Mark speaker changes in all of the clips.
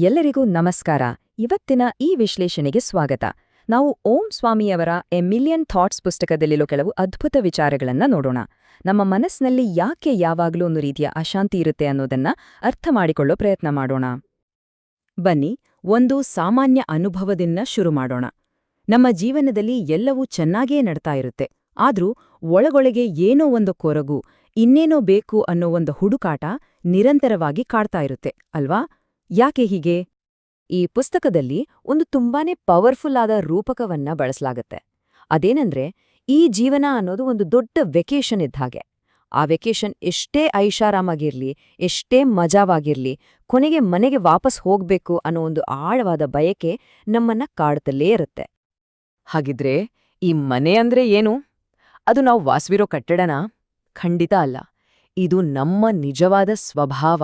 Speaker 1: ಎಲ್ಲರಿಗೂ ನಮಸ್ಕಾರ. ಇವತ್ತಿನ ಈ ವಿಶ್ಲೇಷಣೆಗೆ ಸ್ವಾಗತ. ನಾವು ಓಂ ಸ್ವಾಮಿಯವರ ಎ ಮಿಲಿಯನ್ ಥಾಟ್ಸ್ ಪುಸ್ತಕದಲ್ಲಿರೋ ಕೆಲವು ಅದ್ಭುತ ವಿಚಾರಗಳನ್ನು ನೋಡೋಣ. ನಮ್ಮ ಮನಸ್ಸಿನಲ್ಲಿ ಯಾಕೆ ಯಾವಾಗಲೂ ಒಂದು ರೀತಿಯ ಅಶಾಂತಿ ಇರುತ್ತೆ ಅನ್ನೋದನ್ನ ಅರ್ಥ ಮಾಡಿಕೊಳ್ಳೋ ಪ್ರಯತ್ನ ಮಾಡೋಣ. ಬನ್ನಿ, ಒಂದು ಸಾಮಾನ್ಯ ಅನುಭವದಿಂದ ಶುರು ಮಾಡೋಣ. ನಮ್ಮ ಜೀವನದಲ್ಲಿ ಎಲ್ಲವೂ ಚೆನ್ನಾಗೇ ನಡ್ತಾ ಇರುತ್ತೆ. ಆದ್ರೂ ಒಳಗೊಳಗೆ ಏನೋ ಒಂದು ಕೊರಗು, ಇನ್ನೇನೋ ಬೇಕು ಅನ್ನೋ ಒಂದು ಹುಡುಕಾಟ ನಿರಂತರವಾಗಿ ಕಾಡ್ತಾ ಇರುತ್ತೆ, ಅಲ್ವಾ? ಯಾಕೆ ಹೀಗೆ? ಈ ಪುಸ್ತಕದಲ್ಲಿ ಒಂದು ತುಂಬಾನೇ ಪವರ್ಫುಲ್ ಆದ ರೂಪಕವನ್ನ ಬಳಸಲಾಗುತ್ತೆ. ಅದೇನಂದ್ರೆ, ಈ ಜೀವನ ಅನ್ನೋದು ಒಂದು ದೊಡ್ಡ ವೆಕೇಷನ್ ಇದ್ದ ಹಾಗೆ. ಆ ವೆಕೇಷನ್ ಎಷ್ಟೇ ಐಷಾರಾಮಾಗಿರ್ಲಿ, ಎಷ್ಟೇ ಮಜಾವಾಗಿರ್ಲಿ, ಕೊನೆಗೆ ಮನೆಗೆ ವಾಪಸ್ ಹೋಗ್ಬೇಕು ಅನ್ನೋ ಒಂದು ಆಳವಾದ ಬಯಕೆ ನಮ್ಮನ್ನ ಕಾಡುತ್ತಲೇ ಇರುತ್ತೆ. ಹಾಗಿದ್ರೆ, ಈ ಮನೆ ಅಂದ್ರೆ ಏನು? ಅದು ನಾವು ವಾಸವಿರೋ ಕಟ್ಟಡನ? ಖಂಡಿತ ಅಲ್ಲ. ಇದು ನಮ್ಮ ನಿಜವಾದ ಸ್ವಭಾವ.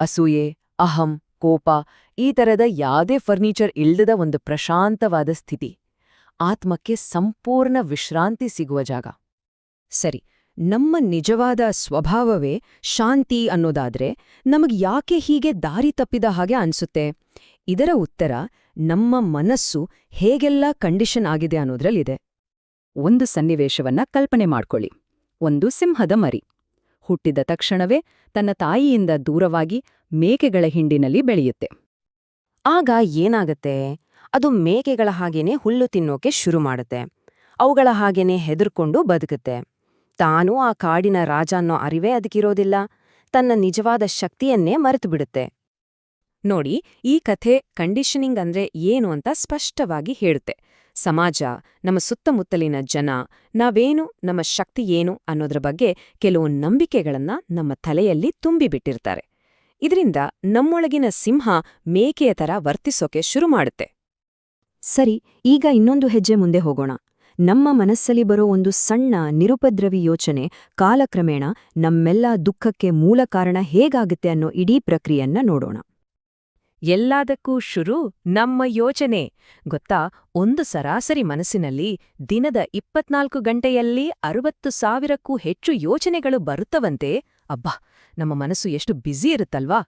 Speaker 1: ಅಸೂಯೆ ಅಹಂ, ಕೋಪ ಈ ತರದ ಯಾವುದೇ ಫರ್ನಿಚರ್ ಇಲ್ದದ ಒಂದು ಪ್ರಶಾಂತವಾದ ಸ್ಥಿತಿ. ಆತ್ಮಕ್ಕೆ ಸಂಪೂರ್ಣ ವಿಶ್ರಾಂತಿ ಸಿಗುವ ಜಾಗ. ಸರಿ, ನಮ್ಮ ನಿಜವಾದ ಸ್ವಭಾವವೇ ಶಾಂತಿ ಅನ್ನೋದಾದ್ರೆ ನಮಗೆ ಯಾಕೆ ಹೀಗೆ ದಾರಿ ತಪ್ಪಿದ ಹಾಗೆ ಅನ್ಸುತ್ತೆ? ಇದರ ಉತ್ತರ ನಮ್ಮ ಮನಸ್ಸು ಹೇಗೆಲ್ಲ ಕಂಡೀಷನ್ ಆಗಿದೆ ಅನ್ನೋದ್ರಲ್ಲಿದೆ. ಒಂದು ಸನ್ನಿವೇಶವನ್ನ ಕಲ್ಪನೆ ಮಾಡ್ಕೊಳ್ಳಿ. ಒಂದು ಸಿಂಹದ ಮರಿ. ಹುಟ್ಟಿದ ತಕ್ಷಣವೇ ತನ್ನ ತಾಯಿಯಿಂದ ದೂರವಾಗಿ ಮೇಕೆಗಳ ಹಿಂಡಿನಲ್ಲಿ ಬೆಳೆಯುತ್ತೆ. ಆಗ ಏನಾಗತ್ತೆ? ಅದು ಮೇಕೆಗಳ ಹಾಗೇನೆ ಹುಲ್ಲು ತಿನ್ನೋಕೆ ಶುರು ಮಾಡುತ್ತೆ. ಅವುಗಳ ಹಾಗೇನೆ ಹೆದರ್ಕೊಂಡು ಬದುಕುತ್ತೆ. ತಾನೂ ಆ ಕಾಡಿನ ರಾಜ ಅನ್ನೋ ಅರಿವೇ ಅದಕ್ಕಿರೋದಿಲ್ಲ. ತನ್ನ ನಿಜವಾದ ಶಕ್ತಿಯನ್ನೇ ಮರೆತುಬಿಡುತ್ತೆ. ನೋಡಿ, ಈ ಕಥೆ ಕಂಡೀಷನಿಂಗ್ ಅಂದ್ರೆ ಏನು ಅಂತ ಸ್ಪಷ್ಟವಾಗಿ ಹೇಳುತ್ತೆ. ಸಮಾಜ, ನಮ್ಮ ಸುತ್ತಮುತ್ತಲಿನ ಜನ, ನಾವೇನು, ನಮ್ಮ ಶಕ್ತಿ ಏನು ಅನ್ನೋದ್ರ ಬಗ್ಗೆ ಕೆಲವು ನಂಬಿಕೆಗಳನ್ನ ನಮ್ಮ ತಲೆಯಲ್ಲಿ ತುಂಬಿಬಿಟ್ಟಿರ್ತಾರೆ. ಇದರಿಂದ ನಮ್ಮೊಳಗಿನ ಸಿಂಹ ಮೇಕೆಯ ತರ ವರ್ತಿಸೋಕೆ ಶುರು ಮಾಡುತ್ತೆ. ಸರಿ, ಈಗ ಇನ್ನೊಂದು ಹೆಜ್ಜೆ ಮುಂದೆ ಹೋಗೋಣ. ನಮ್ಮ ಮನಸ್ಸಲ್ಲಿ ಬರೋ ಒಂದು ಸಣ್ಣ ನಿರುಪದ್ರವಿ ಯೋಚನೆ ಕಾಲಕ್ರಮೇಣ ನಮ್ಮೆಲ್ಲ ದುಃಖಕ್ಕೆ ಮೂಲ ಕಾರಣ ಹೇಗಾಗುತ್ತೆ ಅನ್ನೋ ಇಡೀ ಪ್ರಕ್ರಿಯೆಯನ್ನ ನೋಡೋಣ. ಎಲ್ಲದಕ್ಕೂ ಶುರು ನಮ್ಮ ಯೋಚನೆ. ಗೊತ್ತಾ? ಒಂದು ಸರಾಸರಿ ಮನಸ್ಸಿನಲ್ಲಿ ದಿನದ ಇಪ್ಪತ್ನಾಲ್ಕು ಗಂಟೆಯಲ್ಲಿ ಅರವತ್ತು ಸಾವಿರಕ್ಕೂ ಹೆಚ್ಚು ಯೋಚನೆಗಳು ಬರುತ್ತವಂತೆ. ಅಬ್ಬಾ! ನಮ್ಮ ಮನಸ್ಸು ಎಷ್ಟು ಬ್ಯುಸಿ ಇರುತ್ತಲ್ವಾ?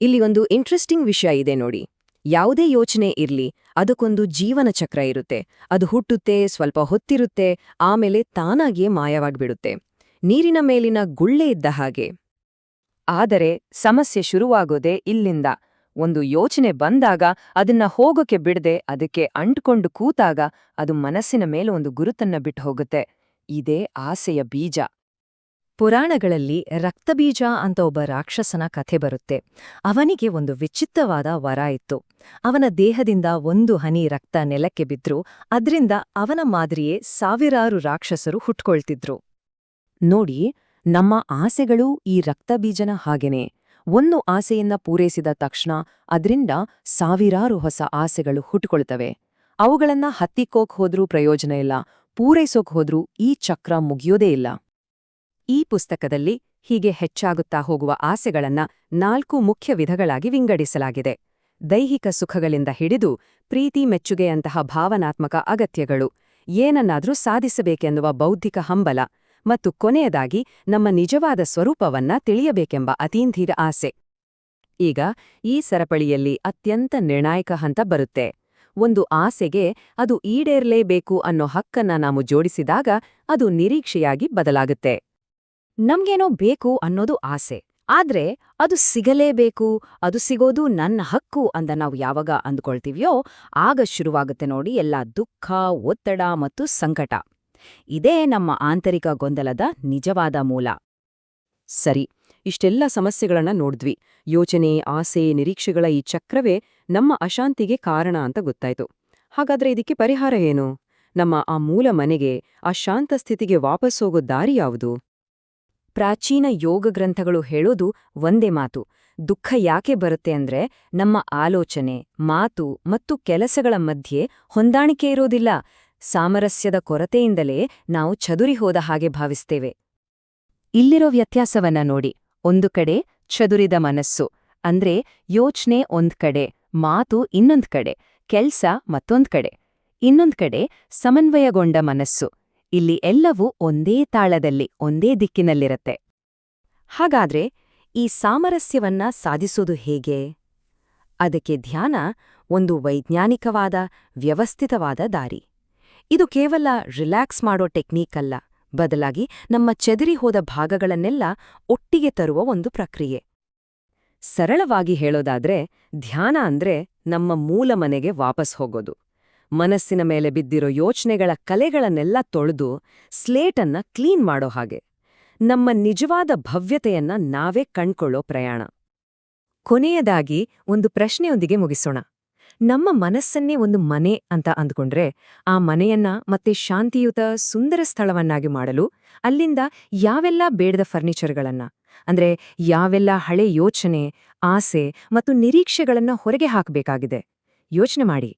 Speaker 1: ಇಲ್ಲಿ ಒಂದು ಇಂಟ್ರೆಸ್ಟಿಂಗ್ ವಿಷಯ ಇದೆ ನೋಡಿ. ಯಾವುದೇ ಯೋಚನೆ ಇರ್ಲಿ, ಅದಕ್ಕೊಂದು ಜೀವನ ಚಕ್ರ ಇರುತ್ತೆ. ಅದು ಹುಟ್ಟುತ್ತೆ, ಸ್ವಲ್ಪ ಹೊತ್ತಿರುತ್ತೆ, ಆಮೇಲೆ ತಾನಾಗಿಯೇ ಮಾಯವಾಗ್ಬಿಡುತ್ತೆ. ನೀರಿನ ಮೇಲಿನ ಗುಳ್ಳೆ ಇದ್ದ ಹಾಗೆ. ಆದರೆ ಸಮಸ್ಯೆ ಶುರುವಾಗೋದೇ ಇಲ್ಲಿಂದ. ಒಂದು ಯೋಚನೆ ಬಂದಾಗ ಅದನ್ನ ಹೋಗೋಕೆ ಬಿಡದೆ ಅದಕ್ಕೆ ಅಂಟ್ಕೊಂಡು ಕೂತಾಗ ಅದು ಮನಸ್ಸಿನ ಮೇಲೆ ಒಂದು ಗುರುತನ್ನ ಬಿಟ್ಟು ಹೋಗುತ್ತೆ. ಇದೇ ಆಸೆಯ ಬೀಜ. ಪುರಾಣಗಳಲ್ಲಿ ರಕ್ತಬೀಜ ಅಂತ ಒಬ್ಬ ರಾಕ್ಷಸನ ಕಥೆ ಬರುತ್ತೆ. ಅವನಿಗೆ ಒಂದು ವಿಚಿತ್ರವಾದ ವರ ಇತ್ತು. ಅವನ ದೇಹದಿಂದ ಒಂದು ಹನಿ ರಕ್ತ ನೆಲಕ್ಕೆ ಬಿದ್ರೂ, ಅದ್ರಿಂದ ಅವನ ಮಾದರಿಯೇ ಸಾವಿರಾರು ರಾಕ್ಷಸರು ಹುಟ್ಕೊಳ್ತಿದ್ರು. ನೋಡಿ, ನಮ್ಮ ಆಸೆಗಳೂ ಈ ರಕ್ತಬೀಜನ ಹಾಗೆನೆ. ಒಂದು ಆಸೆಯನ್ನ ಪೂರೈಸಿದ ತಕ್ಷಣ ಅದರಿಂದ ಸಾವಿರಾರು ಹೊಸ ಆಸೆಗಳು ಹುಟ್ಟುಕೊಳ್ತವೆ. ಅವುಗಳನ್ನ ಹತ್ತಿಕ್ಕೋಕ್ ಹೋದ್ರೂ ಪ್ರಯೋಜನ ಇಲ್ಲ, ಪೂರೈಸೋಕ್ ಹೋದ್ರೂ ಈ ಚಕ್ರ ಮುಗಿಯೋದೇ ಇಲ್ಲ. ಈ ಪುಸ್ತಕದಲ್ಲಿ ಹೀಗೆ ಹೆಚ್ಚಾಗುತ್ತಾ ಹೋಗುವ ಆಸೆಗಳನ್ನ ನಾಲ್ಕು ಮುಖ್ಯ ವಿಧಗಳಾಗಿ ವಿಂಗಡಿಸಲಾಗಿದೆ. ದೈಹಿಕ ಸುಖಗಳಿಂದ ಹಿಡಿದು ಪ್ರೀತಿ ಮೆಚ್ಚುಗೆಯಂತಹ ಭಾವನಾತ್ಮಕ ಅಗತ್ಯಗಳು, ಏನನ್ನಾದರೂ ಸಾಧಿಸಬೇಕೆನ್ನುವ ಬೌದ್ಧಿಕ ಹಂಬಲ ಮತ್ತು ಕೊನೆಯದಾಗಿ ನಮ್ಮ ನಿಜವಾದ ಸ್ವರೂಪವನ್ನ ತಿಳಿಯಬೇಕೆಂಬ ಅತೀಂಧೀರ ಆಸೆ. ಈಗ ಈ ಸರಪಳಿಯಲ್ಲಿ ಅತ್ಯಂತ ನಿರ್ಣಾಯಕ ಹಂತ ಬರುತ್ತೆ. ಒಂದು ಆಸೆಗೆ ಅದು ಈಡೇರ್ಲೇಬೇಕು ಅನ್ನೋ ಹಕ್ಕನ್ನ ನಾವು ಜೋಡಿಸಿದಾಗ ಅದು ನಿರೀಕ್ಷೆಯಾಗಿ ಬದಲಾಗುತ್ತೆ. ನಮ್ಗೇನೋ ಬೇಕು ಅನ್ನೋದು ಆಸೆ. ಆದ್ರೆ ಅದು ಸಿಗಲೇಬೇಕು, ಅದು ಸಿಗೋದು ನನ್ನ ಹಕ್ಕು ಅಂತ ನಾವು ಯಾವಾಗ ಅಂದ್ಕೊಳ್ತೀವ್ಯೋ, ಆಗ ಶುರುವಾಗುತ್ತೆ ನೋಡಿ ಎಲ್ಲ ದುಃಖ, ಒತ್ತಡ ಮತ್ತು ಸಂಕಟ. ಇದೇ ನಮ್ಮ ಆಂತರಿಕ ಗೊಂದಲದ ನಿಜವಾದ ಮೂಲ. ಸರಿ, ಇಷ್ಟೆಲ್ಲ ಸಮಸ್ಯೆಗಳನ್ನ ನೋಡಿದ್ವಿ. ಯೋಚನೆ, ಆಸೆ, ನಿರೀಕ್ಷೆಗಳ ಈ ಚಕ್ರವೇ ನಮ್ಮ ಅಶಾಂತಿಗೆ ಕಾರಣ ಅಂತ ಗೊತ್ತಾಯ್ತು. ಹಾಗಾದ್ರೆ ಇದಕ್ಕೆ ಪರಿಹಾರ ಏನು? ನಮ್ಮ ಆ ಮೂಲ ಮನೆಗೆ, ಆ ಶಾಂತ ಸ್ಥಿತಿಗೆ ವಾಪಸ್ ಹೋಗೋ ದಾರಿ ಯಾವುದು? ಪ್ರಾಚೀನ ಯೋಗ ಗ್ರಂಥಗಳು ಹೇಳೋದು ಒಂದೇ ಮಾತು. ದುಃಖ ಯಾಕೆ ಬರುತ್ತೆ ಅಂದ್ರೆ ನಮ್ಮ ಆಲೋಚನೆ, ಮಾತು ಮತ್ತು ಕೆಲಸಗಳ ಮಧ್ಯೆ ಹೊಂದಾಣಿಕೆ ಇರೋದಿಲ್ಲ. ಸಾಮರಸ್ಯದ ಕೊರತೆಯಿಂದಲೇ ನಾವು ಚದುರಿ ಹೋದ ಹಾಗೆ ಭಾವಿಸ್ತೇವೆ. ಇಲ್ಲಿರೋ ವ್ಯತ್ಯಾಸವನ್ನ ನೋಡಿ. ಒಂದು ಕಡೆ ಚದುರಿದ ಮನಸ್ಸು, ಅಂದ್ರೆ ಯೋಚ್ನೆ ಒಂದ್ ಕಡೆ, ಮಾತು ಇನ್ನೊಂದ್ ಕಡೆ, ಕೆಲ್ಸ ಮತ್ತೊಂದ್ ಕಡೆ. ಇನ್ನೊಂದ್ ಕಡೆ ಸಮನ್ವಯಗೊಂಡ ಮನಸ್ಸು. ಇಲ್ಲಿ ಎಲ್ಲವೂ ಒಂದೇ ತಾಳದಲ್ಲಿ, ಒಂದೇ ದಿಕ್ಕಿನಲ್ಲಿರತ್ತೆ. ಹಾಗಾದ್ರೆ ಈ ಸಾಮರಸ್ಯವನ್ನ ಸಾಧಿಸೋದು ಹೇಗೆ?
Speaker 2: ಅದಕ್ಕೆ ಧ್ಯಾನ ಒಂದು ವೈಜ್ಞಾನಿಕವಾದ ವ್ಯವಸ್ಥಿತವಾದ ದಾರಿ. ಇದು ಕೇವಲ ರಿಲ್ಯಾಕ್ಸ್ ಮಾಡೋ ಟೆಕ್ನೀಕ್ ಅಲ್ಲ. ಬದಲಾಗಿ ನಮ್ಮ ಚೆದರಿ ಹೋದ ಭಾಗಗಳನ್ನೆಲ್ಲ ಒಟ್ಟಿಗೆ ತರುವ ಒಂದು ಪ್ರಕ್ರಿಯೆ. ಸರಳವಾಗಿ ಹೇಳೋದಾದ್ರೆ, ಧ್ಯಾನ ಅಂದ್ರೆ ನಮ್ಮ ಮೂಲ ಮನೆಗೆ ವಾಪಸ್ ಹೋಗೋದು. ಮನಸ್ಸಿನ ಮೇಲೆ ಬಿದ್ದಿರೋ ಯೋಚನೆಗಳ ಕಲೆಗಳನ್ನೆಲ್ಲ ತೊಳೆದು ಸ್ಲೇಟನ್ನ ಕ್ಲೀನ್ ಮಾಡೋ ಹಾಗೆ. ನಮ್ಮ ನಿಜವಾದ ಭವ್ಯತೆಯನ್ನ ನಾವೇ ಕಣ್ಕೊಳ್ಳೋ ಪ್ರಯಾಣ. ಕೊನೆಯದಾಗಿ ಒಂದು ಪ್ರಶ್ನೆಯೊಂದಿಗೆ ಮುಗಿಸೋಣ. ನಮ್ಮ ಮನಸ್ಸನ್ನೇ ಒಂದು ಮನೆ ಅಂತ ಅಂದ್ಕೊಂಡ್ರೆ, ಆ ಮನೆಯನ್ನ ಮತ್ತೆ ಶಾಂತಿಯುತ ಸುಂದರ ಸ್ಥಳವನ್ನಾಗಿ ಮಾಡಲು ಅಲ್ಲಿಂದ ಯಾವೆಲ್ಲ ಬೇಡದ ಫರ್ನಿಚರ್ಗಳನ್ನ, ಅಂದ್ರೆ ಯಾವೆಲ್ಲ ಹಳೆ ಯೋಚನೆ, ಆಸೆ ಮತ್ತು ನಿರೀಕ್ಷೆಗಳನ್ನ ಹೊರಗೆ ಹಾಕಬೇಕಾಗಿದೆ. ಯೋಚನೆ ಮಾಡಿ.